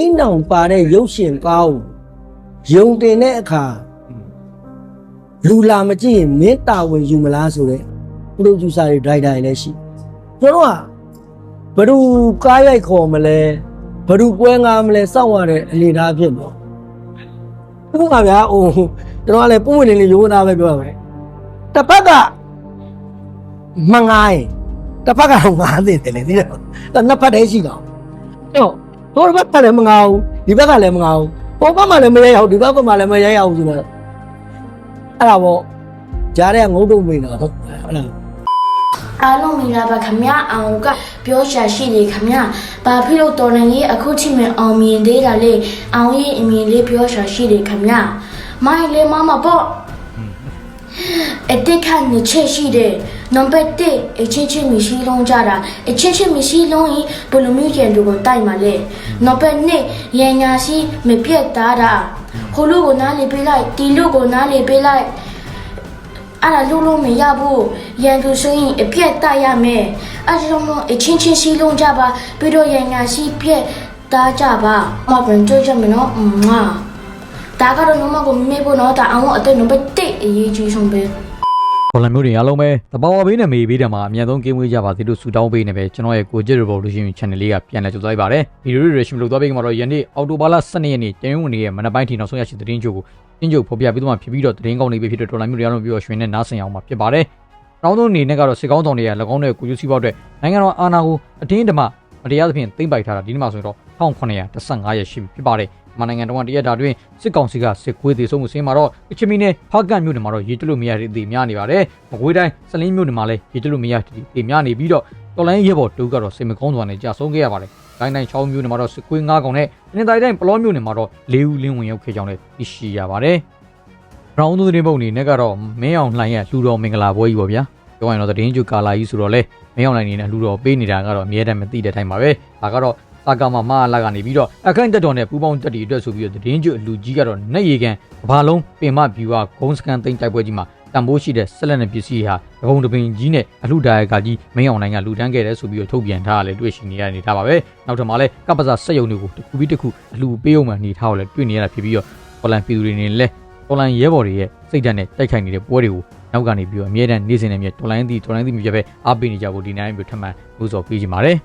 မိန်းနောင်ပါတဲ့ရုပ်ရှင်ကောင်းယုံတင်တဲ့အခါလူလာမကြည့်ရင်မင်းတာဝန်ယူမလားဆိုတဲ့ပရိုဂျူဆာတွေဒရိုက်တာတွေလည်းရှိကျွန်တော်ကဘယ်သူကားရိုက်ခေါ်မလဲဘယ်သူပွဲငါမလဲစောင့်ရတဲ့အနေအထားဖြစ်တော့ဟုတ်ပါဗျာဟိုကျွန်တော်ကလည်းပုံဝင်နေလေးရိုးသားပဲပြောရမယ်တစ်ဖက်ကမငိုင်းတစ်ဖက်ကတော့ငားနေတယ်လေဒီတော့နှစ်ဖက်တည်းရှိတော့အဲ့တော့ ဟိုဘက်ကလည်းမငါဘူးဒီဘက်ကလည်းမငါဘူးဟိုဘက်မှလည်းမရဲရဘူးဒီဘက်ကမှလည်းမရဲရဘူးဆိုတော့အဲ့ဒါပေါ့ကြားတဲ့ငုံတုံမိန်တော့ဟုတ်အဲ့ဒါအားလုံးမင်္ဂလာပါခမအောင်ကပြောရှာရှိနေခမဘာဖြစ်လို့တော်နေကြီးအခုချိန်မှအောင်မြင်သေးတာလေအောင်ရဲ့အမြင်လေးပြောရှာရှိနေခမမိုင်လေးမမပေါ့ အတိတ်ကနေချက်ရှိတယ်နံပါတ်1အချင်းချင်းမရှိလုံးကြတာအချင်းချင်းမရှိလုံးရင်ဘယ်လိုမျိုးကျန်သူကိုတိုက်မှာလဲနံပါတ်2ရန်ညာရှိမပြတ်သားတာဟိုလူကိုနားလေပေးလိုက်ဒီလူကိုနားလေပေးလိုက်အဲ့ဒါလုံးလုံးမရဘူးရန်သူဆိုရင်အပြက်တိုက်ရမယ်အဲ့ဒါလုံးလုံးအချင်းချင်းစီလုံးကြပါပြီးတော့ရန်ညာစီပြက်တားကြပါမပြန်ကြွကြမယ်နော်မ ဒါကတော့လုံးမကိုမေးဖို့နော်ဒါအောင်အတဲ့နံပါတ်1အရေးကြီးဆုံးပဲခေါ်လန်မျိုးတွေအားလုံးပဲတဘာဝဘေးနဲ့မေးဘေးတယ်မှာအမြန်ဆုံးကင်းဝေးကြပါစေလို့ဆုတောင်းပေးနေပဲကျွန်တော်ရဲ့ကိုကြစ် revolution channel လေးကပြန်လည်ကြိုဆိုလိုက်ပါတယ်ဗီဒီယိုတွေ reaction လုပ်သွားပေးကြမှာတော့ယနေ့အော်တိုဘာလ12ရက်နေ့ကျင်းဝင်နေရဲ့မနက်ပိုင်းထီနောက်ဆုံးရရှိသတင်းကြိုကိုတင်းကြိုဖော်ပြပြီးတော့မှဖြစ်ပြီးတော့သတင်းကောင်းတွေပဲဖြစ်တဲ့ဒေါ်လာမျိုးတွေအားလုံးပြီးတော့ရွှေနဲ့နားဆင်အောင်မှာဖြစ်ပါတယ်နောက်ဆုံးအနေနဲ့ကတော့စစ်ကောင်းဆောင်တွေက၎င်းတို့ရဲ့ကိုယူစီဘောက်အတွက်နိုင်ငံတော်အာဏာကိုအတင်းဓမ္မမတရားသဖြင့်သိမ်းပိုက်ထားတာဒီနေ့မှဆိုရင်တော့1915ရက်ရှိပြီဖြစ်ပါတယ် မနိုင်ငံတော်ကတရက်တာတွင်စစ်ကောင်စီကစစ်ကွေးသေးဆုံးမှုစင်းမှာတော့ကချင်ပြည်နယ်ဖားကန့်မြို့နယ်မှာတော့ရေတလို့မရတဲ့ဒေများနေပါတယ်။မကွေးတိုင်းစလင်းမြို့နယ်မှာလည်းရေတလို့မရတဲ့ဒေများနေပြီးတော့တော်လိုင်းရဲဘော်တူကတော့စိတ်မကောင်းစွာနဲ့ကြာဆုံးခဲ့ရပါတယ်။တိုင်းတိုင်း6မြို့နယ်မှာတော့စစ်ကွေး9កောင်နဲ့တင်တိုင်းတိုင်းပလောမြို့နယ်မှာတော့၄ဦးလင်းဝင်ရောက်ခဲ့ကြောင်းလည်းသိရှိရပါတယ်။ရောင်းသူသတင်းပုတ်အနေနဲ့ကတော့မင်းအောင်လှိုင်ရဲ့လှူတော်မင်္ဂလာပွဲကြီးပေါ့ဗျာ။ပြောရရင်တော့သတင်းကျကာလာကြီးဆိုတော့လေမင်းအောင်လှိုင်နေနဲ့လှူတော်ပေးနေတာကတော့အမြဲတမ်းမသိတဲ့အတိုင်းပါပဲ။ဒါကတော့ စာကမမအားလာကနေပြီးတော့အခန့်တက်တော်နဲ့ပူပေါင်းတက်တီအတွက်ဆိုပြီးတော့သတင်းကျွအလူကြီးကတော့နှက်ရီကန်ဘာလုံးပင်မဗျူဟာဂုံးစကန်သိမ်းတိုက်ပွဲကြီးမှာတံပိုးရှိတဲ့ဆက်လက်နဲ့ပစ္စည်းဟာဒဂုံတပင်ကြီးနဲ့အလှဒါရကကြီးမင်းအောင်နိုင်ကလူတန်းခဲ့တယ်ဆိုပြီးတော့ထုတ်ပြန်ထားရလဲတွေ့ရှိနေရနေတာပါပဲနောက်ထပ်မှာလဲကပ္ပစာစက်ယုံတွေကိုတစ်ခုပြီးတစ်ခုအလှပေးအောင်မှနေထားကိုလဲတွေ့နေရတာဖြစ်ပြီးတော့ပေါ်လန်ပြည်သူတွေနေလဲပေါ်လန်ရဲဘော်တွေရဲ့စိတ်ဓာတ်နဲ့တိုက်ခိုက်နေတဲ့ပွဲတွေကိုနောက်ကနေပြီးတော့အမြဲတမ်းနေစဉ်နဲ့မြဲတော်လိုင်းသည့်တော်လိုင်းသည့်မြဲပဲအားပေးနေကြဖို့ဒီနိုင်ပြီးထပ်မံလို့ဆိုပေးကြပါတယ်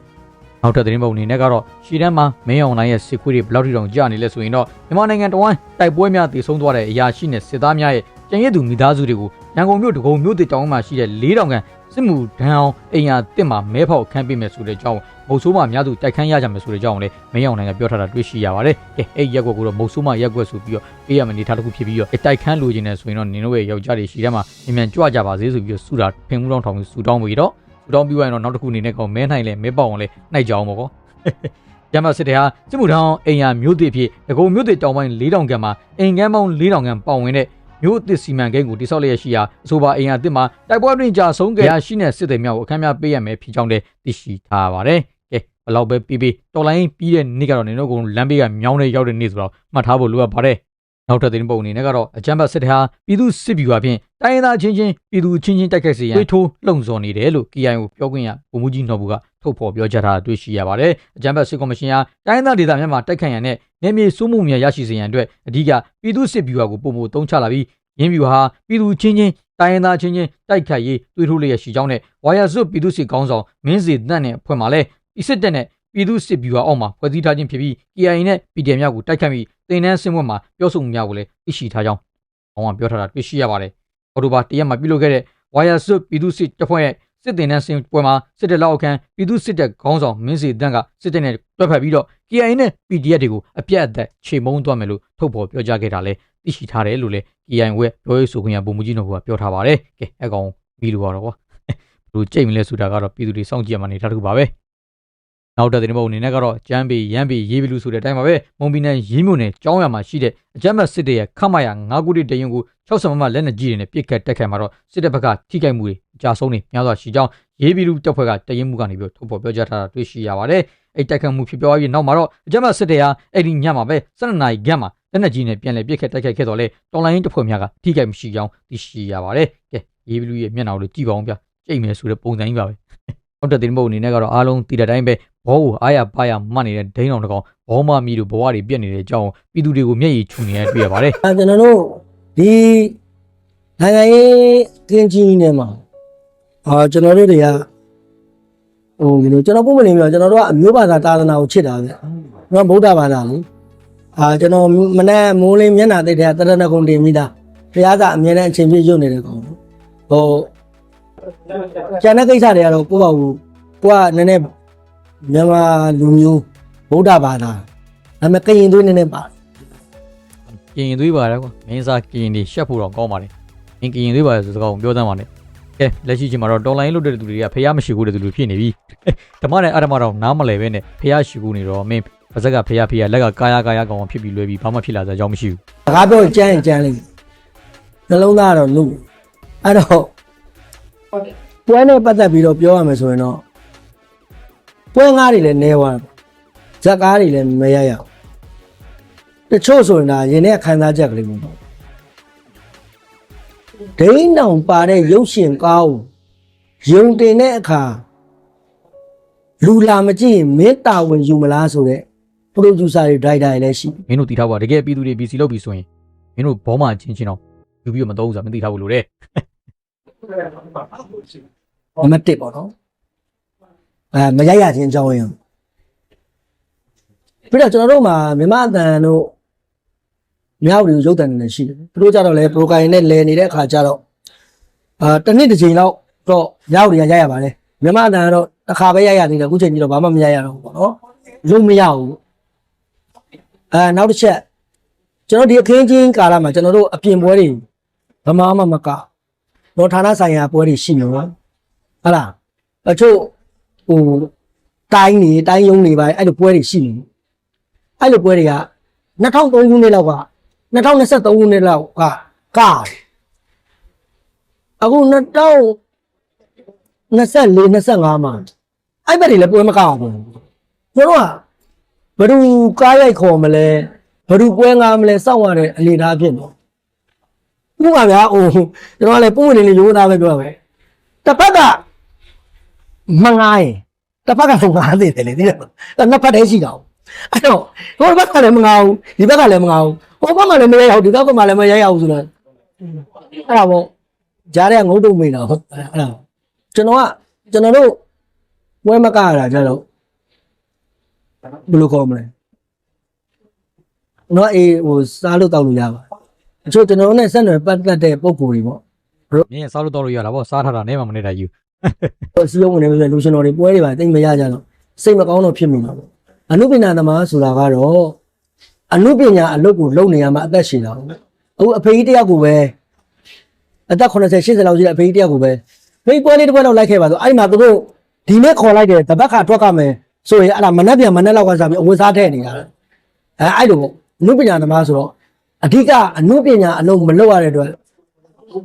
နောက်ထပ်သတင်းပုံအနေနဲ့ကတော့ရှီတန်းမှာမင်းအောင်လိုင်းရဲ့စစ်ခွေးတွေဘယ်လောက်ထိတောင်ကြာနေလဲဆိုရင်တော့မြန်မာနိုင်ငံတဝန်းတိုက်ပွဲများတည်ဆုံသွားတဲ့အရာရှိနဲ့စစ်သားများရဲ့ကျန်ရည်သူမိသားစုတွေကိုရန်ကုန်မြို့ဒဂုံမြို့တစ်တောင်မှာရှိတဲ့၄တောင်ကန်စစ်မှုဒဏ်အောင်အိမ်ယာတစ်မှာမဲဖောက်ခန်းပေးမယ်ဆိုတဲ့အကြောင်းမုတ်ဆိုးမအများစုတိုက်ခန်းရကြမယ်ဆိုတဲ့အကြောင်းလည်းမင်းအောင်လိုင်းကပြောထားတာတွေ့ရှိရပါတယ်။ကဲအဲ့ရက်ကွက်ကိုတော့မုတ်ဆိုးမရက်ကွက်ဆိုပြီးတော့ပေးရမယ့်အနေထားတစ်ခုဖြစ်ပြီးတော့တိုက်ခန်းလိုချင်တယ်ဆိုရင်တော့နင်တို့ရဲ့ယောက်ျားတွေရှီတန်းမှာအမြန်ကြွကြပါစေဆိုပြီးတော့စူတာဖင်မှုတောင်းထောင်ပြီးစူတောင်းပြီးတော့ စူတောင်းပြီးသွားရင်တော့နောက်တစ်ခုအနေနဲ့ကောမဲနိုင်လဲမဲပေါအောင်လဲနှိုက်ကြအောင်ပေါ့ကောရမစစ်တဲ့ဟာစစ်မှုထမ်းအိမ်ယာမြို့သစ်ဖြစ်ဒဂုံမြို့သစ်တောင်ပိုင်း၄တောင်ကန်မှာအိမ်ကမ်းပေါင်း၄တောင်ကန်ပေါဝင်တဲ့မြို့သစ်စီမံကိန်းကိုတိစောက်လျက်ရှိရာအဆိုပါအိမ်ယာသစ်မှာတိုက်ပွဲတွင်ကြာဆုံးခဲ့ရရှိတဲ့စစ်သည်များကိုအခမ်းအနားပေးရမယ်ဖြစ်ကြောင်းလည်းသိရှိထားပါတယ်။ကဲဘလောက်ပဲပြီးပြီးတော်လိုင်းပြီးတဲ့နေ့ကတော့နင်တို့ကလမ်းဘေးကမြောင်းနေရောက်တဲ့နေ့ဆိုတော့မှတ်ထားဖို့လိုအပ်ပါတယ်။ နောက်ထပ်သတင်းပုံအနေနဲ့ကတော့အကြမ်းဖက်စစ်တပ်ဟာပြည်သူစစ်ဗျူဟာဖြင့်တိုင်းရင်းသားချင်းချင်းပြည်သူချင်းချင်းတိုက်ခိုက်စေရန်တွေးထိုးလှုံ့ဆော်နေတယ်လို့ KIO ပြောခွင့်ရဗိုလ်မှူးကြီးနော်ဘူးကထုတ်ဖော်ပြောကြားထားတာတွေ့ရှိရပါတယ်။အကြမ်းဖက်စစ်ကော်မရှင်ဟာတိုင်းရင်းသားဒေသများမှာတိုက်ခိုက်ရန်နဲ့နေမြေစိုးမှုများရရှိစေရန်အတွက်အဓိကပြည်သူစစ်ဗျူဟာကိုပုံမသုံးချလာပြီးရင်းဗျူဟာပြည်သူချင်းချင်းတိုင်းရင်းသားချင်းချင်းတိုက်ခိုက်ရေးတွေးထိုးလျက်ရှိကြောင်းနဲ့ဝါယာစွတ်ပြည်သူစစ်ကောင်းဆောင်မင်းစီတန့်နဲ့အဖွဲ့မှလည်းဤစစ်တပ်နဲ့ ပြည်သူစစ်ဗျူဟာအောက်မှာဖွဲ့စည်းထားခြင်းဖြစ်ပြီး KIA နဲ့ PDM များကိုတိုက်ခိုက်ပြီးတင်နန်းစင်ဝက်မှာပြောဆိုမှုများကိုလည်းသိရှိထားကြောင်းအောင်ကပြောထားတာတွေ့ရှိရပါတယ်။အော်တိုဘာတရက်မှာပြုလုပ်ခဲ့တဲ့ဝါယာစွတ်ပြည်သူစစ်တပ်ဖွဲ့ရဲ့စစ်တင်နန်းစင်ပွဲမှာစစ်တပ်လက်အောက်ခံပြည်သူစစ်တပ်ခေါင်းဆောင်မင်းစီတန့်ကစစ်တပ်နဲ့တွဲဖက်ပြီးတော့ KIA နဲ့ PDF တွေကိုအပြတ်အသက်ခြေမုံသွားမယ်လို့ထုတ်ဖော်ပြောကြားခဲ့တာလည်းသိရှိထားတယ်လို့လည်း KIA ရဲ့ပြောရေးဆိုခွင့်ရပုံမူကြီးတို့ကပြောထားပါတယ်။ကဲအကောင်ပြီးလို့တော့ကွာဘလို့ကြိတ်မလဲဆိုတာကတော့ပြည်သူတွေစောင့်ကြည့်ရမှာနေထားတစ်ခုပါပဲ။ နောက်တဲ့တင်ပုံအနေနဲ့ကတော့ကျမ်းပေရမ်းပေရေးပြီလို့ဆိုတဲ့အတိုင်းပါပဲမွန်ပြည်နယ်ရေးမြို့နယ်ကျောင်းရမှာရှိတဲ့အကြမ်းဖက်စစ်တပ်ရဲ့ခမရ9ခုတည်းတရင်ကို60မမလက်နက်ကြီးတွေနဲ့ပစ်ခတ်တက်ခတ်မှာတော့စစ်တပ်ဘက်ကထိခိုက်မှုတွေအကြဆုံးတွေများစွာရှိကြောင်းရေးပြီလူတပ်ဖွဲ့ကတရင်မှုကနေပြီးထုတ်ဖော်ပြောကြားထားတာတွေ့ရှိရပါတယ်။အဲ့တက်ခတ်မှုဖြစ်ပြောပြီးနောက်မှာတော့အကြမ်းဖက်စစ်တပ်ဟာအဲ့ဒီညမှာပဲ12နာရီခန့်မှာလက်နက်ကြီးနဲ့ပြန်လည်ပစ်ခတ်တက်ခတ်ခဲ့တော့လေတော်လိုင်းတပ်ဖွဲ့များကထိခိုက်မှုရှိကြောင်းသိရှိရပါတယ်။ကဲရေးပြီလူရဲ့မျက်နှာကိုကြည့်ပါအောင်ဗျ။ကြိတ်မယ်ဆိုတဲ့ပုံစံကြီးပါပဲ။နောက်တဲ့တင်ပုတ်အနေနဲ့ကတော့အားလုံးတည်တဲ့အတိုင်းပဲ ဘောကိုအားရပါရမှတ်နေတဲ့ဒိန်းတော်တစ်ကောင်ဘောမမီတို့ဘဝတွေပြက်နေတဲ့အကြောင်းပြည်သူတွေကိုမျက်ရည်ချူနေရတွေ့ရပါတယ်အဲကျွန်တော်တို့ဒီနိုင်ငံရေးကင်းကြီးနေမှာအာကျွန်တော်တို့တွေကဟိုဒီလိုကျွန်တော်ပုံမနေမျိုးကျွန်တော်တို့ကအမျိုးဘာသာသာသနာကိုချစ်တာဗျကျွန်တော်ဗုဒ္ဓဘာသာလေအာကျွန်တော်မနေ့မိုးလင်းမျက်နှာသိတဲ့တရဏဂုံတင်မိတာဘုရားကအမြဲတမ်းအချိန်ပြည့်ရုပ်နေတဲ့ကောင်ဟိုကျန်တဲ့ကိစ္စတွေကတော့ကိုယ့်ဘာကိုကိုကနည်းနည်း မြန်မာလူမျိုးဗုဒ္ဓဘာသာဒါပေမဲ့ကရင်သွေးနည်းနည်းပါကရင်သွေးပါတယ်ကွာမင်းစားကရင်တွေရှက်ဖို့တော့ကောင်းပါလေမင်းကရင်သွေးပါတယ်ဆိုစကားကိုပြောသမ်းပါနဲ့ကဲလက်ရှိချိန်မှာတော့တော်လိုင်းလုပ်တဲ့သူတွေကဖះမရှိဘူးတဲ့သူတွေဖြစ်နေပြီဓမ္မနဲ့အဓမ္မတော့နားမလဲပဲနဲ့ဖះရှိဘူးနေတော့မင်းပါဇက်ကဖះဖះလက်ကကာယကာယကောင်ဖြစ်ပြီးလွဲပြီးဘာမှဖြစ်လာစရာအကြောင်းမရှိဘူးစကားပြောရင်ကြမ်းရင်ကြမ်းလိမ့်မယ်နှလုံးသားကတော့လူအဲ့တော့ပွဲနဲ့ပတ်သက်ပြီးတော့ပြောရမယ်ဆိုရင်တော့ ပွဲငါးတွေလည်းနေသွားတယ်ဇက်ကားတွေလည်းမရရအောင်တချို့ဆိုရင်ဒါရင်ထဲခံစားချက်ကလေးပေါ့ဒိန်းတောင်ပါတဲ့ရုပ်ရှင်ကောင်းယုံတင်တဲ့အခါလူလာမကြည့်ရင်မင်းတာဝန်ယူမလားဆိုတဲ့ပရိုဂျူဆာတွေဒရိုက်တာတွေလည်းရှိမင်းတို့တည်ထားပါတကယ်ပြည်သူတွေ BC လောက်ပြီဆိုရင်မင်းတို့ဘောမှချင်းချင်းတော့ယူပြီးတော့မသုံးဘူးဆိုတာမင်းတည်ထားဖို့လိုတယ်နံပါတ်1ပေါ့နော် အဲမရိုက်ရခြင်းအကြောင်းရင်းပြီးတော့ကျွန်တော်တို့မှာမြမအတန်တို့မြောက်တွေရုပ်တန်နေရှိတယ်သူတို့ကြတော့လေပရိုဂိုင်နဲ့လဲနေတဲ့အခါကျတော့အာတစ်နှစ်တစ်ချိန်လောက်တော့မြောက်တွေကရိုက်ရပါတယ်မြမအတန်ကတော့တစ်ခါပဲရိုက်ရသေးတယ်အခုချိန်ကြီးတော့ဘာမှမရိုက်ရတော့ဘူးပေါ့နော်ရုပ်မရဘူးအဲနောက်တစ်ချက်ကျွန်တော်ဒီအခင်းချင်းကာလမှာကျွန်တော်တို့အပြင်ပွဲတွေဗမာမှမကတော့ဌာနဆိုင်ရာပွဲတွေရှိနေတော့ဟုတ်လားအချို့ ဟိုတိုင်းနေတိုင်းယုံနေပါအဲ့လိုပွဲတွေရှိနေအဲ့လိုပွဲတွေက2003ခုနှစ်လောက်က2023ခုနှစ်လောက်ကကားတယ်အခု2024 25မှာအဲ့ဘက်တွေလည်းပွဲမကောက်ဘူးကျွန်တော်ကဘယ်သူကားရိုက်ခေါ်မလဲဘယ်သူပွဲငားမလဲစောင့်ရတဲ့အနေအထားဖြစ်နေဥပမာဗျာဟိုကျွန်တော်ကလည်းပုံဝင်နေနေရိုးသားပဲပြောရမယ်တစ်ဖက်က မငားရင်တစ်ဖက်ကလည်းငားသေးတယ်လေသိတယ်။အဲ့နှစ်ဖက်တည်းရှိတာ။အဲ့တော့ဟိုဘက်ကလည်းမငားဘူးဒီဘက်ကလည်းမငားဘူးဟိုဘက်ကလည်းမရဲရဘူးဒီဘက်ကမှလည်းမရဲရဘူးဆိုတော့အဲ့ဒါပေါ့ကြားတဲ့ငုတ်တုံမိတာဟုတ်အဲ့ဒါကျွန်တော်ကကျွန်တော်တို့ဝဲမကရတာကြတော့ဘယ်လိုခေါ်မလဲတော့အေးဟိုစားလို့တောက်လို့ရပါအချို့ကျွန်တော်တို့နဲ့ဆက်နွယ်ပတ်သက်တဲ့ပုံကိုယ်တွေပေါ့မင်းစားလို့တော့လို့ရတာပေါ့စားထားတာနဲ့မှမနေတာယူ ဟိုစီယုံဝင်နေပြီလူရှင်တော်တွေပွဲတွေပါတိတ်မရကြတော့စိတ်မကောင်းတော့ဖြစ်မိမှာပေါ့အနုပညာသမားဆိုတာကတော့အနုပညာအလုပ်ကိုလုပ်နေရမှာအသက်ရှင်တာပေါ့အခုအဖေကြီးတယောက်ကိုပဲအသက်80 80လောက်ရှိတဲ့အဖေကြီးတယောက်ကိုပဲဖေးပွဲလေးတစ်ပွဲတော့လိုက်ခဲ့ပါဆိုအဲ့ဒီမှာသူတို့ဒီနေ့ခေါ်လိုက်တယ်တပတ်ခါထွက်ကမယ်ဆိုရင်အဲ့ဒါမနှက်ပြန်မနှက်လောက်ကစားပြီးအဝတ်စားထည့်နေတာအဲအဲ့လိုပေါ့အနုပညာသမားဆိုတော့အဓိကအနုပညာအလုပ်မလုပ်ရတဲ့အတွက်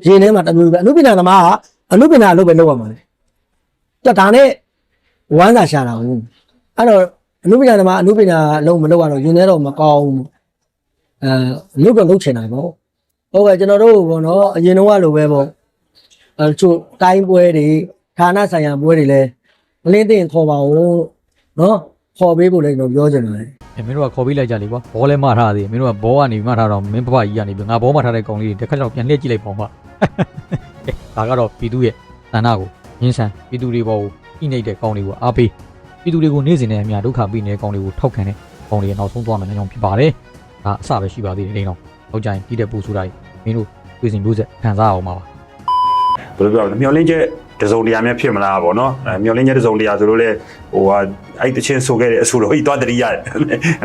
ရင်ထဲမှာတစ်မျိုးပဲအနုပညာသမားက အနုပညာအလုပ်ပဲလုပ်ရမှာလေတက်တာနဲ့ဝမ်းသာရှာတာဟုတ်အဲ့တော့အနုပညာသမားအနုပညာအလုံးမလုပ်ရတော့ယွန်းနေတော့မကောင်းဘူးအဲလုပ်တော့လုပ်ချင်တာပေါ့ဟုတ်ကဲ့ကျွန်တော်တို့ဘောနော်အရင်တော့ကလိုပဲပေါ့အဲချို့တိုင်းပွဲတွေဌာနဆိုင်ရာပွဲတွေလည်းမလင်းသိရင်ခေါ်ပါဦးနော်ခေါ်ပေးဖို့လည်းကျွန်တော်ပြောချင်တယ်မင်းတို့ကခေါ်ပြီးလိုက်ကြလေကွာဘောလဲမထားသေးမင်းတို့ကဘောကနေမထားတော့မင်းပပကြီးကနေပြီးငါဘောမထားတဲ့ကောင်လေးတစ်ခါတော့ပြန်လှည့်ကြည့်လိုက်ပေါ့ကွာ ဒါကတော့ပြည်သူရဲ့တဏ္ဍကိုရင်းဆန်ပြည်သူတွေဘောကိုဣနေတဲ့ကောင်တွေကိုအားပေးပြည်သူတွေကိုနေ့စဉ်နဲ့အများဒုက္ခပေးနေတဲ့ကောင်တွေကိုထောက်ခံတဲ့ကောင်တွေနောက်ဆုံးသွားမယ်နေအောင်ဖြစ်ပါတယ်ဒါအစပဲရှိပါသေးတယ်နေတော့ဟုတ်ကြရင်ဒီတဲ့ပူဆိုတာမင်းတို့ပြည်စဉ်မျိုးဆက်ခံစားအောင်ပါဘယ်လိုပြောလဲမျောလင်းချက် တစုံတရာများဖြစ်မလားပေါ့နော်အဲမျောလင်းချက်တစုံတရာဆိုလို့လေဟိုဟာအဲ့တချင်းဆိုခဲ့တဲ့အဆူတော်ကြီးသွားတတိရတယ်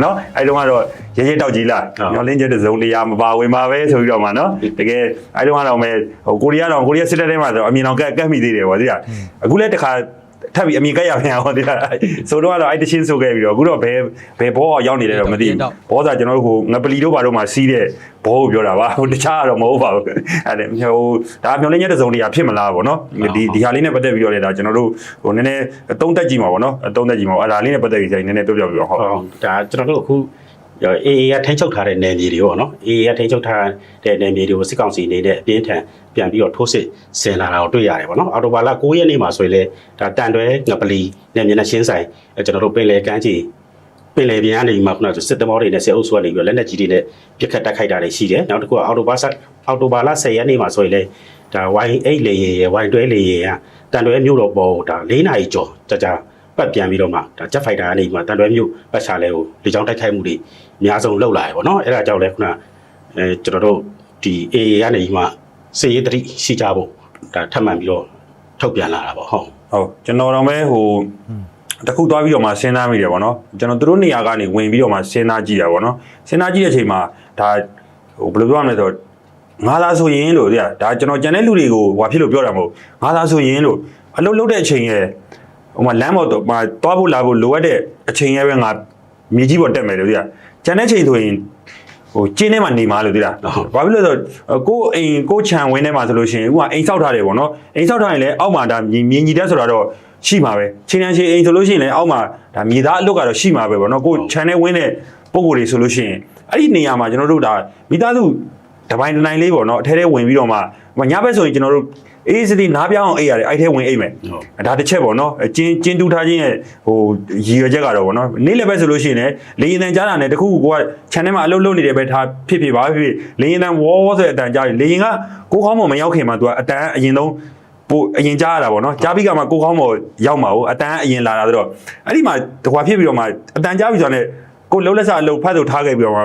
နော်အဲ့တုန်းကတော့ရဲရဲတောက်ကြီးလားမျောလင်းချက်တစုံတရာမပါဝင်ပါပဲဆိုပြီးတော့မှနော်တကယ်အဲ့တုန်းကတော့မဲဟိုကိုရီးယားတော့ကိုရီးယားစစ်တပ်ထဲမှာဆိုအမြင်အောင်ကက်ကက်မိသေးတယ်ပေါ့သိလားအခုလည်းတခါ ထပ်ပြီးအမြင်ကက်ရပြန်ဟောဒီလားဆိုတော့ကတော့အဲ့တချင်းဆိုခဲ့ပြီးတော့အခုတော့ဘယ်ဘယ်ဘောရောက်နေလဲတော့မသိဘူးဘောသာကျွန်တော်တို့ဟိုငပလီတို့ဘာတို့မှာစီးတဲ့ဘောကိုပြောတာပါဟိုတခြားကတော့မဟုတ်ပါဘူးအဲ့ဒါဟိုဒါမျောလင်းချက်တစုံတရာဖြစ်မလားပေါ့နော်ဒီဒီဟာလေးနဲ့ပတ်သက်ပြီးတော့လေဒါကျွန်တော်တို့ဟိုနည်းနည်းသုံးသက်ကြည့်မှာပေါ့နော်သုံးသက်ကြည့်မှာအဲ့ဒါလေးနဲ့ပတ်သက်ပြီးဆိုင်နည်းနည်းပြောပြပြပါဟုတ်ဟုတ်ဒါကျွန်တော်တို့အခု အေအေကထိန်းချုပ်ထားတဲ့နယ်မြေတွေပေါ့နော်အေအေကထိန်းချုပ်ထားတဲ့နယ်မြေတွေကိုစစ်ကောင်စီနေတဲ့အပြင်းထန်ပြန်ပြီးတော့ထိုးစစ်ဆင်လာတာကိုတွေ့ရတယ်ပေါ့နော်အော်တိုဘာလ9ရက်နေ့မှာဆိုရင်လေဒါတန်တွဲငပလီနယ်မြေနဲ့ရှင်းဆိုင်အဲကျွန်တော်တို့ပင်လယ်ကမ်းခြေပင်လယ်ပြင်ကနေမှခုနကစစ်တမောတွေနဲ့စစ်အုပ်စုကနေပြီးတော့လက်နက်ကြီးတွေနဲ့ပြစ်ခတ်တိုက်ခိုက်တာတွေရှိတယ်နောက်တစ်ခုကအော်တိုဘာဆက်အော်တိုဘာလ10ရက်နေ့မှာဆိုရင်လေဒါ Y8 လေယာဉ်ရယ် Y12 လေယာဉ်ကတန်တွဲမြို့တော်ပေါ်ဒါ၄နာရီကျော်ကြာကြာပတ်ပြန်ပြီးတော့မှဒါဂျက်ဖိုက်တာကနေမှတန်တွဲမြို့ပတ်ချာလဲကိုလေကြောင်းတိုက်ခိုက်မှုတွေ အများဆုံးလှုပ်လာရပေါ့နော်အဲ့ဒါကြောင့်လဲခုနအဲကျွန်တော်တို့ဒီ AA ကနေမှစေရေးတတိရှိကြဖို့ဒါထပ်မံပြီးတော့ထုတ်ပြန်လာတာပေါ့ဟုတ်ဟုတ်ကျွန်တော်တော့မဲဟိုတခုသွားပြီးတော့မှစဉ်းစားမိတယ်ဗောနော်ကျွန်တော်တို့နေရာကနေဝင်ပြီးတော့မှစဉ်းစားကြည့်တာဗောနော်စဉ်းစားကြည့်တဲ့အချိန်မှာဒါဟိုဘယ်လိုပြောရမလဲဆိုတော့ငါလားဆိုရင်လို့တဲ့ဒါကျွန်တော်ကြံတဲ့လူတွေကိုဟွာဖြစ်လို့ပြောတာမဟုတ်ငါလားဆိုရင်လို့အလုပ်လုပ်တဲ့အချိန်ရဲ့ဟိုမှာလမ်းပေါ်တော့မှာသွားဖို့လာဖို့လိုအပ်တဲ့အချိန်ရဲ့ပဲငါမြေကြီးပေါ်တက်မယ်လို့တဲ့ ကြံတဲ့ချိန်ဆိုရင်ဟိုကျင်းထဲမှာနေမှာလို့သိလားဟုတ်ဘာဖြစ်လို့လဲဆိုတော့ကိုယ်အိမ်ကိုယ်ခြံဝင်းထဲမှာဆိုလို့ရှိရင်ဥကအိမ်ဆောက်ထားတယ်ပေါ့နော်အိမ်ဆောက်ထားရင်လည်းအောက်မှာဒါမြေမြေညီတက်ဆိုတာတော့ရှိမှာပဲချိန်တန်းချိန်အိမ်ဆိုလို့ရှိရင်လည်းအောက်မှာဒါမြေသားအလုပ်ကတော့ရှိမှာပဲပေါ့နော်ကိုယ်ခြံထဲဝင်းတဲ့ပုံကိုယ်တွေဆိုလို့ရှိရင်အဲ့ဒီနေရာမှာကျွန်တော်တို့ဒါမိသားစုတပိုင်းတစ်နိုင်လေးပေါ့နော်အထဲထဲဝင်ပြီးတော့မှဟိုညဘက်ဆိုရင်ကျွန်တော်တို့ အေးစတိနားပြောင်းအောင်အိပ်ရတယ်အဲ့ထဲဝင်အိပ်မယ်ဟုတ်ဒါတစ်ချက်ပေါ့နော်အကျင်းကျင်းတူးထားခြင်းရဲ့ဟိုရည်ရွယ်ချက်ကတော့ပေါ့နော်နေ့လည်းပဲဆိုလို့ရှိရင်လည်းလေရင်တန်ကြားတာနဲ့တခုခုကိုက channel မှာအလုပ်လုပ်နေတယ်ပဲထားဖြစ်ဖြစ်ပါဖြစ်ဖြစ်လေရင်တန်ဝေါဆိုတဲ့အတန်ကြားတယ်လေရင်ကကိုကောင်းမော်မရောက်ခင်မှာသူကအတန်အရင်ဆုံးပိုအရင်ကြားရတာပေါ့နော်ကြားပြီးကမှကိုကောင်းမော်ရောက်မှာ哦အတန်အရင်လာတာဆိုတော့အဲ့ဒီမှာတကွာဖြစ်ပြီးတော့မှအတန်ကြားပြီးဆိုတော့လည်းကိုလုံးလက်စအလုပ်ဖတ်လို့ထားခဲ့ပြီးတော့မှ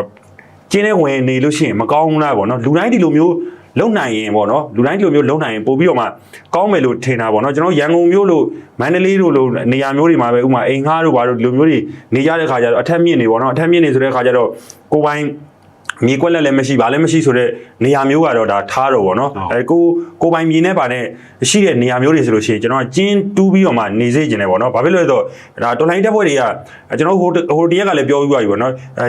ကျင်းနေဝင်နေလို့ရှိရင်မကောင်းဘူးလားပေါ့နော်လူတိုင်းဒီလိုမျိုးလုံနိုင်ရင်ပေါ့နော်လူတိုင်းဒီလိုမျိုးလုံနိုင်ရင်ပို့ပြီးတော့မှကောင်းမယ်လို့ထင်တာပေါ့နော်ကျွန်တော်ရန်ကုန်မြို့လို့မန္တလေးတို့လို့နေရာမျိုးတွေမှာပဲဥမာအိမ်ငှားတို့ဘာတို့ဒီလိုမျိုးတွေနေကြတဲ့ခါကျတော့အထက်မြင့်နေပေါ့နော်အထက်မြင့်နေဆိုတဲ့ခါကျတော့ကိုပိုင်းမြေကွက်လက်လည်းမရှိဘာလည်းမရှိဆိုတော့နေရာမျိုးကတော့ဒါထားတော့ဗောနော်ဟုတ်အဲကိုကိုပိုင်းမြေနဲ့ပါတဲ့ရှိတဲ့နေရာမျိုးတွေဆိုလို့ရှိရင်ကျွန်တော်ကကျင်းတူးပြီးတော့မှနေစေချင်တယ်ဗောနော်ဘာဖြစ်လို့လဲဆိုတော့ဒါတော်လိုင်းတက်ဖွဲ့တွေကအဲကျွန်တော်ဟိုဟိုတရက်ကလည်းပြောပြီးပါပြီဗောနော်အဲ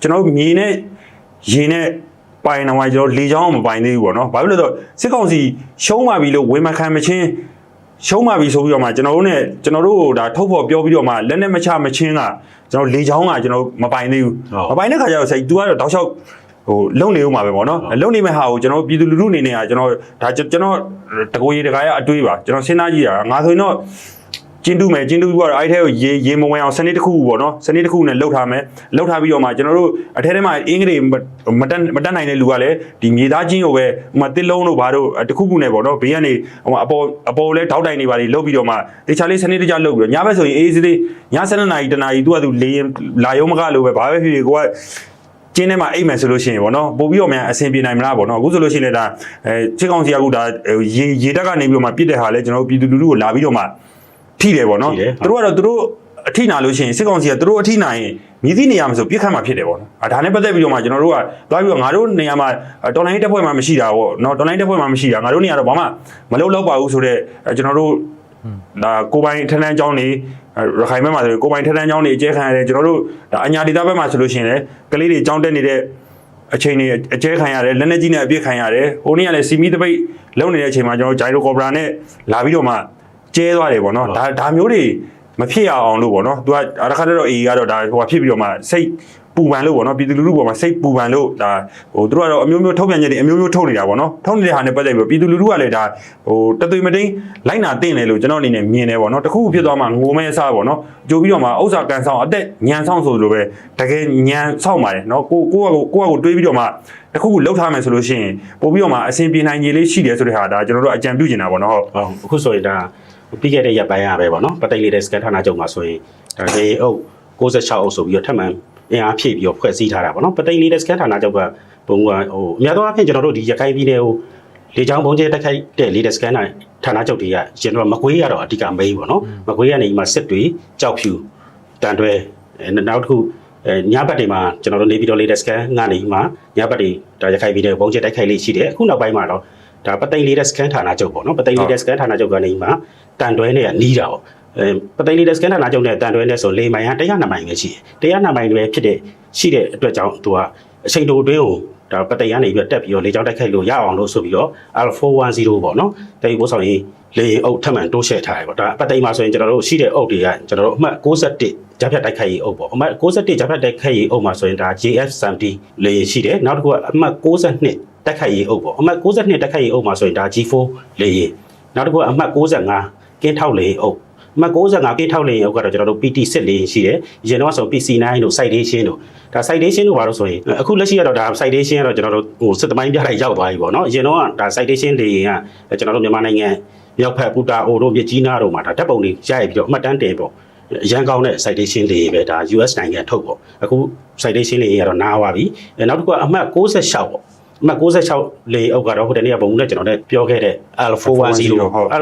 ကျွန်တော်မြေနဲ့ရေနဲ့ပိုင်တော့ကျွန်တော်လေချောင်းအောင်မပိုင်သေးဘူးဗောနော်ဘာဖြစ်လို့လဲဆိုတော့စစ်ကောင်စီရှုံးပါပြီလို့ဝေမခံမချင်းရှုံးပါပြီဆိုပြီးတော့မှကျွန်တော်တို့ ਨੇ ကျွန်တော်တို့ကိုဒါထုတ်ဖို့ပြောပြီးတော့မှလက်နဲ့မချမချင်းကကျွန်တော်လေချောင်းကကျွန်တော်မပိုင်သေးဘူးဟုတ်မပိုင်တဲ့ခါကျတော့ဆိုင် तू ကတော့တောက်လျှောက်ဟိုလုံနေဦးမှာပဲပေါ့နော်လုံနေမဲ့ဟာကိုကျွန်တော်ပြည်သူလူထုအနေနဲ့ကကျွန်တော်ဒါကျွန်တော်တကိုရီတကားရအတွေးပါကျွန်တော်စဉ်းစားကြည့်တာငါဆိုရင်တော့ ကျင်းတူးမယ်ကျင်းတူးပြီးတော့အဲ့ထဲကိုရေရေမဝင်အောင်စနစ်တစ်ခုပေါ့နော်စနစ်တစ်ခုနဲ့လှုပ်ထားမယ်လှုပ်ထားပြီးတော့မှကျွန်တော်တို့အထဲထဲမှာအင်္ဂလိပ်မတက်မတက်နိုင်တဲ့လူကလည်းဒီမြေသားချင်းကိုပဲဟိုမှာတစ်လုံးတို့ဘာတို့တစ်ခုခုနဲ့ပေါ့နော်ဘေးကနေဟိုမှာအပေါ်အပေါ်လဲထောက်တိုင်နေပါလိလှုပ်ပြီးတော့မှတခြားလေးစနစ်တကျလှုပ်ပြီးတော့ညဘက်ဆိုရင်အေးစေးလေးည7နာရီတနာရီသူကသူလေရင်လာရုံမကလို့ပဲဘာပဲဖြစ်ဖြစ်ကိုကကျင်းထဲမှာအိတ်မယ်ဆိုလို့ရှိရင်ဗောနော်ပို့ပြီးတော့မြန်အဆင်ပြေနိုင်မလားဗောနော်အခုဆိုလို့ရှိရင်လည်းဒါအဲချစ်ကောင်စီကအခုဒါရေရေတက်ကနေပြီးတော့မှပြစ်တဲ့ဟာလဲကျွန်တော်တို့ပြည်သူလူထုကိုလာပြီးတော့မှ ထိတယ်ဗောနော်ထိတယ်သူတို့ကတော့သူတို့အထိနာလို့ရှိရင်စစ်ကောင်စီကသူတို့အထိနာရင်မြည်သည့်နေရာမှာဆိုပြစ်ခတ်မှာဖြစ်တယ်ဗောနော်အဲဒါနဲ့ပတ်သက်ပြီးတော့မှကျွန်တော်တို့ကသွားပြီးတော့ငါတို့နေရာမှာတော်လိုင်းတက်ဖွဲ့မှာမရှိတာဗောနော်တော်လိုင်းတက်ဖွဲ့မှာမရှိတာငါတို့နေရာတော့ဘာမှမလုပ်တော့ပါဘူးဆိုတော့အဲကျွန်တော်တို့ဒါကိုပိုင်ထန်းထန်းကျောင်းနေရခိုင်ဘက်မှာဆိုရင်ကိုပိုင်ထန်းထန်းကျောင်းနေအကျဲခံရတယ်ကျွန်တော်တို့ဒါအညာဒေတာဘက်မှာဆိုလို့ရှိရင်လည်းကလေးတွေကျောင်းတက်နေတဲ့အချိန်တွေအကျဲခံရတယ်လက်နက်ကြီးနဲ့အပြစ်ခံရတယ်ဟိုနေ့ကလည်းစီမီတပိတ်လုံနေတဲ့အချိန်မှာကျွန်တော်ဂျိုင်ရိုကော်ဘရာနဲ့လာပြီးတော့မှ ကျဲသွားတယ်ပေါ့နော်ဒါဒါမျိုးတွေမဖြစ်ရအောင်လို့ပေါ့နော်သူကအတစ်ခါတည်းတော့အေကတော့ဒါဟိုဖြစ်ပြီးတော့မှစိတ်ပူပန်လို့ပေါ့နော်ပြည်သူလူထုပေါ်မှာစိတ်ပူပန်လို့ဒါဟိုသူတို့ကတော့အမျိုးမျိုးထုတ်ပြန်ချက်တွေအမျိုးမျိုးထုတ်နေတာပေါ့နော်ထုတ်နေတဲ့ဟာနဲ့ပတ်သက်ပြီးတော့ပြည်သူလူထုကလည်းဒါဟိုတသွေမတိန်လိုက်နာတင်တယ်လို့ကျွန်တော်အနေနဲ့မြင်တယ်ပေါ့နော်တခုခုဖြစ်သွားမှငိုမဲအစားပေါ့နော်ကြိုပြီးတော့မှဥစ္စာကန်ဆောင်အသက်ညံဆောင်ဆိုလိုပဲတကယ်ညံဆောင်ပါတယ်နော်ကိုကိုကကိုကိုကကိုတွေးပြီးတော့မှတခုခုလှုပ်ထားမယ်ဆိုလို့ရှိရင်ပို့ပြီးတော့မှအဆင်ပြေနိုင်ကြီးလေးရှိတယ်ဆိုတဲ့ဟာဒါကျွန်တော်တို့အကြံပြုချင်တာပေါ့နော်ဟုတ်ဟုတ်အခုဆိုရင်ဒါ ပြီးခဲ့တဲ့ရက်ပိုင်းရပဲပေါ့နော်ပသိမ်လေးတဲ့စကန်ဌာနချုပ်မှာဆိုရင်ဒါရေအုပ်66အုပ်ဆိုပြီးတော့ထပ်မံအင်အားဖြည့်ပြီးတော့ဖွဲ့စည်းထားတာပေါ့နော်ပသိမ်လေးတဲ့စကန်ဌာနချုပ်ကဘုံကဟိုအများသောအားဖြင့်ကျွန်တော်တို့ဒီရခိုင်ပြည်နယ်ကိုလေချောင်းဘုံကျဲတက်ခိုက်တဲ့လေးတဲ့စကန်ဌာနချုပ်တွေကကျွန်တော်မကွေးရတော့အဓိကမေးပေါ့နော်မကွေးကနေဒီမှာစစ်တွေကြောက်ဖြူတန်တွဲအဲနောက်တစ်ခုအဲညဘက်တွေမှာကျွန်တော်တို့နေပြည်တော်လေးတဲ့စကန်ကနေမှညဘက်တွေဒါရခိုင်ပြည်နယ်ဘုံကျဲတက်ခိုက်လေးရှိတယ်အခုနောက်ပိုင်းမှာတော့ ဒါပသိမ်လေးတဲ့စကန်ဌာနချုပ်ပေါ့နော်ပသိမ်လေးတဲ့စကန်ဌာနချုပ်ကနေမှတန်တွဲနဲ့ကနီးတာပေါ့အဲပသိမ်လေးတဲ့စကန်ဌာနချုပ်နဲ့တန်တွဲနဲ့ဆိုလေမိုင်ဟာ100မိုင်ပဲရှိတယ်100မိုင်ပဲဖြစ်တဲ့ရှိတဲ့အတွက်ကြောင့်သူကအချိန်တိုအတွင်းကိုဒါပသိမ်ကနေပြီးတော့တက်ပြီးတော့လေကြောင်းတိုက်ခိုက်လို့ရအောင်လို့ဆိုပြီးတော့ Alpha 10 ပေါ့နော်တိုက်ပို့ဆောင်ရေးလေရင်အုပ်ထပ်မံတိုးရှဲထားတယ်ပေါ့ဒါပသိမ်မှာဆိုရင်ကျွန်တော်တို့ရှိတဲ့အုပ်တွေကကျွန်တော်တို့အမှတ်61ဂျာဖြတ်တိုက်ခိုက်ရေးအုပ်ပေါ့အမှတ်61ဂျာဖြတ်တိုက်ခိုက်ရေးအုပ်မှာဆိုရင်ဒါ JF70 လေရင်ရှိတယ်နောက်တစ်ခုကအမှတ်62 တိုက်ခိုက်ရေးအုပ်ပေါ့အမှတ်62တိုက်ခိုက်ရေးအုပ်မှာဆိုရင်ဒါ G4 လေရင်နောက်တစ်ခုကအမှတ်65ကင်းထောက်လေရင်အုပ်အမှတ်65ကင်းထောက်လေရင်အုပ်ကတော့ကျွန်တော်တို့ PT7 လေရင်ရှိတယ်ရင်တော့ဆို PC9 တို့ citation တို့ဒါ citation တို့ဘာလို့ဆိုရင်အခုလက်ရှိကတော့ဒါ citation ကတော့ကျွန်တော်တို့ဟိုစစ်တမိုင်းပြတိုင်းရောက်သွားပြီပေါ့နော်ရင်တော့ဒါ citation လေရင်ကကျွန်တော်တို့မြန်မာနိုင်ငံမြောက်ဖက်ပူတာအိုတို့မြကြီးနားတို့မှာဒါဓာတ်ပုံတွေရိုက်ပြီးတော့အမှတ်တမ်းတင်ပေါ့အရန်ကောင်းတဲ့ citation တွေပဲဒါ US နိုင်ငံထုတ်ပေါ့အခု citation တွေကတော့နားသွားပြီအဲနောက်တစ်ခုကအမှတ်66ပေါ့ အမှတ်66လေအုပ်ကတော့ဟိုတနေ့ကဘုံနဲ့ကျွန်တော်လည်းပြောခဲ့တဲ့ L410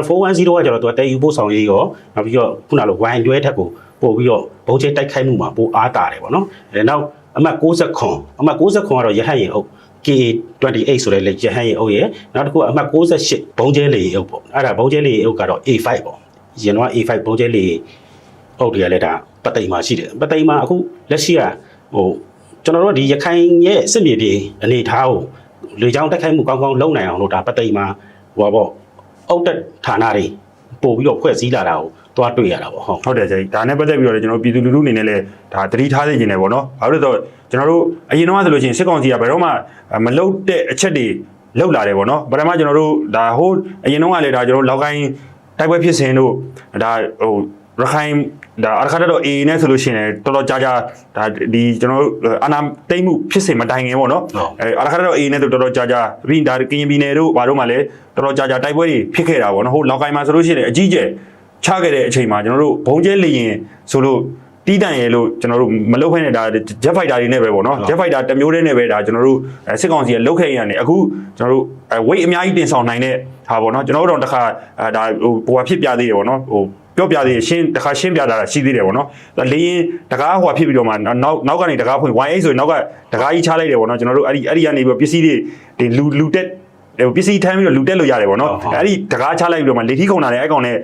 L410 ကကျွန်တော်တို့တည်ယူပို့ဆောင်ရေးရောနောက်ပြီးတော့ခုနလို wine တွဲထက်ကိုပို့ပြီးတော့ဘုံချတိုက်ခိုက်မှုမှာပိုအားတာတယ်ပေါ့နော်အဲနောက်အမှတ်69အမှတ်69ကတော့ရဟတ်ရင်အုပ် K28 ဆိုတဲ့လေရဟန်ရဲ့အုပ်ရဲ့နောက်တစ်ခုကအမှတ်68ဘုံကျဲလေအုပ်ပေါ့အဲ့ဒါဘုံကျဲလေအုပ်ကတော့ A5 ပေါ့ရင်တော့ A5 ဘုံကျဲလေအုပ်တွေကလည်းဒါပသိမ်မှာရှိတယ်ပသိမ်မှာအခုလက်ရှိကဟိုကျွန်တော်တို့ဒီရခိုင်ရဲ့စစ်မြေပြင်အနေထားကို လေကြောင်းတက်ခိုက်မှုကောင်းကောင်းလုပ်နိုင်အောင်လို့ဒါပသိမ်မှာဟိုပါပေါ့အုပ်တက်ဌာနတွေပို့ပြီးတော့ဖွဲ့စည်းလာတာကိုတွားတွေ့ရတာပေါ့ဟုတ်ဟုတ်တယ်ဆရာကြီးဒါနဲ့ပတ်သက်ပြီးတော့လည်းကျွန်တော်ပြည်သူလူထုအနေနဲ့လည်းဒါသတိထားသိနေတယ်ပေါ့နော်ဘာလို့လဲဆိုတော့ကျွန်တော်တို့အရင်တော့ဆိုလို့ရှိရင်စစ်ကောင်စီကဘယ်တော့မှမလုတ်တဲ့အချက်တွေလောက်လာတယ်ပေါ့နော်ပထမကျွန်တော်တို့ဒါဟိုအရင်တော့ကလည်းဒါကျွန်တော်တို့လောက်ကိုင်းတိုက်ပွဲဖြစ်စဉ်တို့ဒါဟို ရခိုင်ဒါအရခါတော့ AA နဲ့ဆိုလို့ရှိရင်တော်တော်ကြာကြာဒါဒီကျွန်တော်တို့အနာတိတ်မှုဖြစ်စဉ်မတိုင်ခင်ပေါ့နော်ဟုတ်အဲအရခါတော့ AA နဲ့ဆိုတော်တော်ကြာကြာပြီးဒါကရင်ပြည်နယ်တို့ဘာတို့မှလည်းတော်တော်ကြာကြာတိုက်ပွဲတွေဖြစ်ခဲ့တာပေါ့နော်ဟိုလောက်ကိုင်းမှာဆိုလို့ရှိရင်အကြီးကျယ်ချခဲ့တဲ့အချိန်မှာကျွန်တော်တို့ဘုံကျဲလေရင်ဆိုလို့တီးတန်ရဲလို့ကျွန်တော်တို့မလုပ်ခိုင်းနေတာ jet fighter တွေနဲ့ပဲပေါ့နော် jet fighter တစ်မျိုးတည်းနဲ့ပဲဒါကျွန်တော်တို့အဲစစ်ကောင်စီကလုတ်ခဲ့ရနေအခုကျွန်တော်တို့အဲ weight အများကြီးတင်ဆောင်နိုင်တဲ့ဟာပေါ့နော်ကျွန်တော်တို့တော့တစ်ခါအဲဒါဟိုဟိုဟာဖြစ်ပြသေးတယ်ပေါ့နော်ဟို ပြောပြသေးတယ်ရှင်းတစ်ခါရှင်းပြတာရှိသေးတယ်ပေါ့နော်ဒါလေရင်တကားဟိုဟာဖြစ်ပြီးတော့မှနောက်နောက်ကနေတကားဖွင့် Y8 ဆိုရင်နောက်ကတကားကြီးချလိုက်တယ်ပေါ့နော်ကျွန်တော်တို့အဲ့ဒီအဲ့ဒီကနေပြီးပစ္စည်းတွေဒီလူလူတက်ပစ္စည်းထမ်းပြီးတော့လူတက်လို့ရတယ်ပေါ့နော်အဲ့ဒီတကားချလိုက်ပြီးတော့မှလေထီးခုံတာလေအဲ့ကောင်နဲ့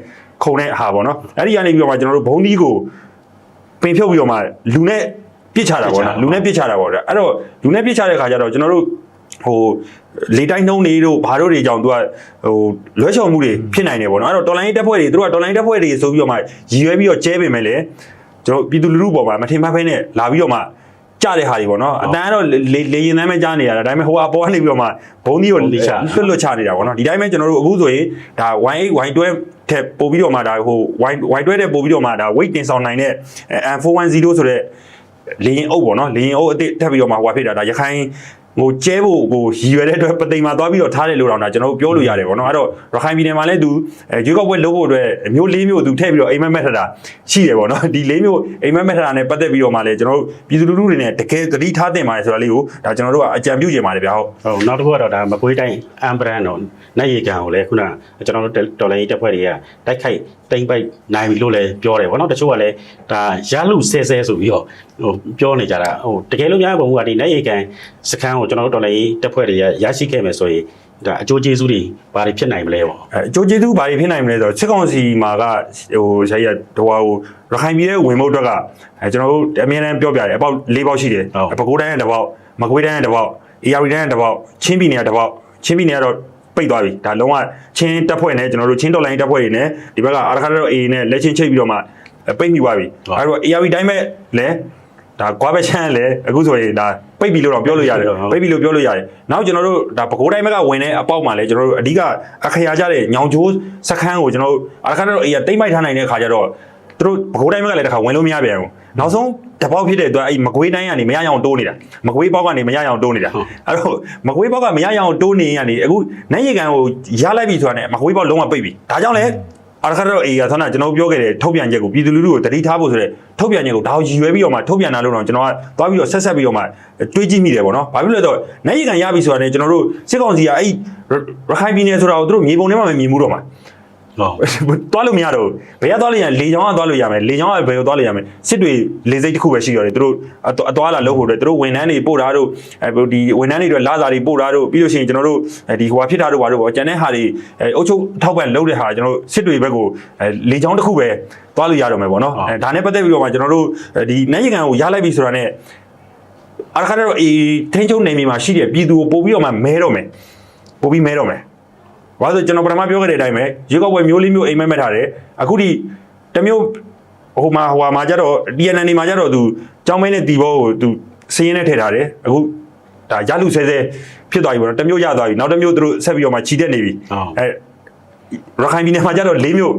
ခုံတဲ့ဟာပေါ့နော်အဲ့ဒီကနေပြီးတော့မှကျွန်တော်တို့ဘုံဒီကိုပင်ဖြုတ်ပြီးတော့မှလူနဲ့ပြစ်ချတာပေါ့နော်လူနဲ့ပြစ်ချတာပေါ့ဗျအဲ့တော့လူနဲ့ပြစ်ချတဲ့ခါကျတော့ကျွန်တော်တို့ ဟိုလေတိုင်းနှုံးနေတို့ဘာတို့တွေကြောင့်သူကဟိုလွှဲချော်မှုတွေဖြစ်နိုင်တယ်ပေါ့နော်အဲ့တော့တော်လိုင်းတက်ဖွဲ့တွေသူတို့ကတော်လိုင်းတက်ဖွဲ့တွေဆိုပြီးတော့မှရည်ရွယ်ပြီးတော့ကျဲပင်မဲ့လေကျွန်တော်ပြည်သူလူထုပေါ်မှာမထင်မှတ်ဖဲနဲ့လာပြီးတော့မှကြတဲ့ဟာတွေပေါ့နော်အတန်းကတော့လေလေရင်သမ်းပဲကြားနေရတာဒါပေမဲ့ဟိုအပေါ်ကနေပြီးတော့မှဘုံဒီကိုလွတ်လွတ်ချနေတာပေါ့နော်ဒီတိုင်းပဲကျွန်တော်တို့အခုဆိုရင်ဒါ Y8 Y12 ထက်ပို့ပြီးတော့မှဒါဟို Y Y12 တဲ့ပို့ပြီးတော့မှဒါ weight တင်ဆောင်နိုင်တဲ့ M410 ဆိုတဲ့လေရင်အုပ်ပေါ့နော်လေရင်အုပ်အစ်ထပ်ပြီးတော့မှဟိုဖြစ်တာဒါရခိုင် ဟိုကျဲဖို့ဟိုရည်ရွယ်တဲ့အတွက်ပသိမ်မှာသွားပြီးတော့ထားတယ်လို့တော့ဒါကျွန်တော်တို့ပြောလို့ရတယ်ပေါ့နော်အဲ့တော့ရခိုင်ပြည်နယ်မှာလည်းသူအဲရွေးကောက်ပွဲလုပ်ဖို့အတွက်မျိုးလေးမျိုးသူထည့်ပြီးတော့အိမ်မက်မက်ထတာရှိတယ်ပေါ့နော်ဒီလေးမျိုးအိမ်မက်မက်ထတာနဲ့ပတ်သက်ပြီးတော့မှလည်းကျွန်တော်တို့ပြည်သူလူထုတွေနဲ့တကယ်သတိထားတင်ပါတယ်ဆိုတာလေးကိုဒါကျွန်တော်တို့ကအကြံပြုချင်ပါတယ်ဗျာဟုတ်ဟုတ်နောက်တစ်ခုကတော့ဒါမကွေးတိုင်းအမ်ဘရန်တော့နိုင်ရီကန်ကိုလည်းခုနကျွန်တော်တို့တော်လိုင်းတက်ဖွဲ့တွေကတိုက်ခိုက်တိမ့်ပိုက်နိုင်ပြီလို့လည်းပြောတယ်ဗောနော်တချို့ကလည်းဒါရလူဆဲဆဲဆိုပြီးတော့ဟိုပြောနေကြတာဟိုတကယ်လို့များပုံကဒီနိုင်ရီကန်စခန်းကိုကျွန်တော်တို့တော်လိုင်းတက်ဖွဲ့တွေကရရှိခဲ့မယ်ဆိုရင်ဒါအကျိုးကျေးဇူးတွေဘာတွေဖြစ်နိုင်မလဲပေါ့အဲအကျိုးကျေးဇူးဘာတွေဖြစ်နိုင်မလဲဆိုတော့စစ်ကောင်စီမှာကဟိုဆရာကြီးကဟိုဟာဟိုရခိုင်ပြည်ရဲ့ဝင်ဖို့အတွက်ကအဲကျွန်တော်တို့အမြဲတမ်းပြောပြတယ်အပေါက်၄ပေါက်ရှိတယ်ပဲခူးတိုင်းရဲ့တစ်ပေါက်မကွေးတိုင်းရဲ့တစ်ပေါက်အေရီတိုင်းရဲ့တစ်ပေါက်ချင်းပြည်နယ်ရဲ့တစ်ပေါက်ချင်းပြည်နယ်ကတော့ ပိတ်သွားပြီဒါလုံးဝချင်းတက်ဖွဲ့နဲ့ကျွန်တော်တို့ချင်းတော်လိုင်းတက်ဖွဲ့တွေနဲ့ဒီဘက်ကအာရခါတော့အေနဲ့လက်ချင်းချိတ်ပြီးတော့မှပိတ်မိသွားပြီအဲတော့အေရီတိုင်းပဲလဲဒါကွာပဲချမ်းလဲအခုဆိုရင်ဒါပိတ်ပြီလို့တော့ပြောလို့ရတယ်ပိတ်ပြီလို့ပြောလို့ရတယ်နောက်ကျွန်တော်တို့ဒါပဲခူးတိုင်းဘက်ကဝင်တဲ့အပေါက်မှာလဲကျွန်တော်တို့အဓိကအခရာကြတဲ့ညောင်ချိုးစခန်းကိုကျွန်တော်တို့အာရခါတော့အေကတိမ့်မိုက်ထားနိုင်တဲ့ခါကျတော့ သူတို့ပဲခူးတိုင်းဘက်ကလည်းတစ်ခါဝင်လို့မရပြန်ဘူးနောက်ဆုံးတပေါက်ဖြစ်တဲ့အတွက်အဲ့မကွေးတိုင်းကနေမရအောင်တိုးနေတာမကွေးပေါက်ကနေမရအောင်တိုးနေတာအဲ့တော့မကွေးပေါက်ကမရအောင်တိုးနေရနေအခုနိုင်ရကန်ကိုရလိုက်ပြီဆိုတာနဲ့မကွေးပေါက်လုံးဝပိတ်ပြီဒါကြောင့်လဲအာရခါတော့အေကဆောင်းကကျွန်တော်ပြောခဲ့တဲ့ထုတ်ပြန်ချက်ကိုပြည်သူလူထုကိုတတိထားဖို့ဆိုတဲ့ထုတ်ပြန်ချက်ကိုဒါကိုရည်ရွယ်ပြီးတော့မှထုတ်ပြန်တာလို့တော့ကျွန်တော်ကသွားပြီးတော့ဆက်ဆက်ပြီးတော့မှတွေးကြည့်မိတယ်ပေါ့နော်ဘာဖြစ်လို့လဲဆိုတော့နိုင်ရကန်ရပြီဆိုတာနဲ့ကျွန်တော်တို့စစ်ကောင်စီကအဲ့ရခိုင်ပြည်နယ်ဆိုတာကိုသူတို့မြေပုံထဲမှာမမြင်ဘူးတော့မှာဟုတ် သွားလို့မရတော့ဘူးဘယ်ကသွားလို့ရလေချောင်းကသွားလို့ရမယ်လေချောင်းကဘယ်ကိုသွားလို့ရမယ်စစ်တွေလေစိတ်တစ်ခုပဲရှိရတယ်သူတို့အသွားအသွားလာလုပ်ဖို့အတွက်သူတို့ဝန်ထမ်းတွေပို့တာတို့အဲဒီဝန်ထမ်းတွေအတွက်လာစာတွေပို့တာတို့ပြီးလို့ရှိရင်ကျွန်တော်တို့ဒီဟိုဟာဖြစ်တာတို့ဘာတို့ပေါ့ကျန်တဲ့ဟာတွေအဲအုပ်ချုပ်ထောက်ပံ့လုပ်တဲ့ဟာကျွန်တော်တို့စစ်တွေဘက်ကိုအဲလေချောင်းတစ်ခုပဲသွားလို့ရတော့မယ်ပေါ့နော်အဲဒါနဲ့ပတ်သက်ပြီးတော့မှကျွန်တော်တို့ဒီနိုင်ရကန်ကိုရလိုက်ပြီဆိုတာနဲ့အရခါတော့အေးထင်းချုံနေမြေမှာရှိတဲ့ပြည်သူကိုပို့ပြီးတော့မှမဲတော့မယ်ပို့ပြီးမဲတော့မယ် ဘာလို့လဲကျွန်တော်ပထမပြောခဲ့တဲ့အတိုင်းပဲရေကောက်ပွဲမျိုးလေးမျိုးအိမ်မက်မက်ထားတယ်အခုဒီတစ်မျိုးဟိုမှာဟိုမှာကြတော့ DNA မှာကြတော့သူကြောင်းမင်းနဲ့တီဘောကိုသူစင်းရင်းနဲ့ထည့်ထားတယ်အခုဒါရလူဆဲဆဲဖြစ်သွားပြီပေါ့နော်တစ်မျိုးရသွားပြီနောက်တစ်မျိုးသူတို့ဆက်ပြီးတော့မှခြိတက်နေပြီဟုတ်အဲရခိုင်ပြည်နယ်မှာကြတော့၄မျိုး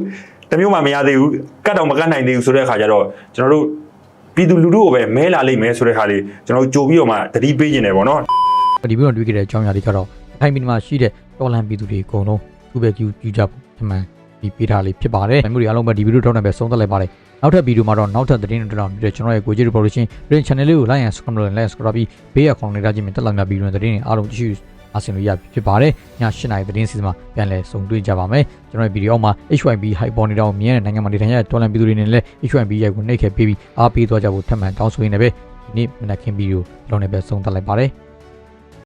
တစ်မျိုးမှမရသေးဘူးကတ်တော့မကတ်နိုင်သေးဘူးဆိုတဲ့အခါကျတော့ကျွန်တော်တို့ပြည်သူလူထုကိုပဲမဲလာလိမ့်မယ်ဆိုတဲ့ခါလေးကျွန်တော်တို့ကြိုပြီးတော့မှတတိပေးနေတယ်ပေါ့နော်ဒီပြီးတော့တွေ့ခဲ့တဲ့အကြောင်းအရာတွေကတော့ အခိုင်အမာရှိတဲ့တော်လန်ပြည်သူတွေအကုန်လုံးသူပဲကြည့်ကြည့်ကြဖို့အမှန်ဒီပေးထားလေးဖြစ်ပါတယ်။မျိုးတွေအားလုံးပဲဒီဗီဒီယိုထောက်နေပဲဆုံးသက်လိုက်ပါတယ်။နောက်ထပ်ဗီဒီယိုမှာတော့နောက်ထပ်သတင်းတွေတောင်ပြီးတော့ကျွန်တော်ရဲ့ကိုကြီး revolution ပြင် channel လေးကို like and subscribe လုပ် like subscribe ပြီးဘေးအကောင်လေးထားခြင်းနဲ့တက်လာများဗီဒီယိုသတင်းတွေအားလုံးကြည့်ရှုအားဆင်လို့ရပြီဖြစ်ပါတယ်။ည7:00နာရီသတင်းစီစဉ်မှာပြန်လည်ဆုံတွေ့ကြပါမယ်။ကျွန်တော်ရဲ့ဗီဒီယိုမှာ HYB high ပေါ်နေတာကိုမြင်တဲ့နိုင်ငံမှာနေထိုင်ရတဲ့တော်လန်ပြည်သူတွေနဲ့လည်း HYB ရဲ့ကိုနှိပ်ခဲ့ပေးပြီးအားပေးသွားကြဖို့ထပ်မံတောင်းဆိုရင်းနဲ့ပဲဒီနေ့မနက်ခင်းဗီဒီယိုလုံးနဲ့ပဲဆုံးသက်လိုက်ပါတယ်။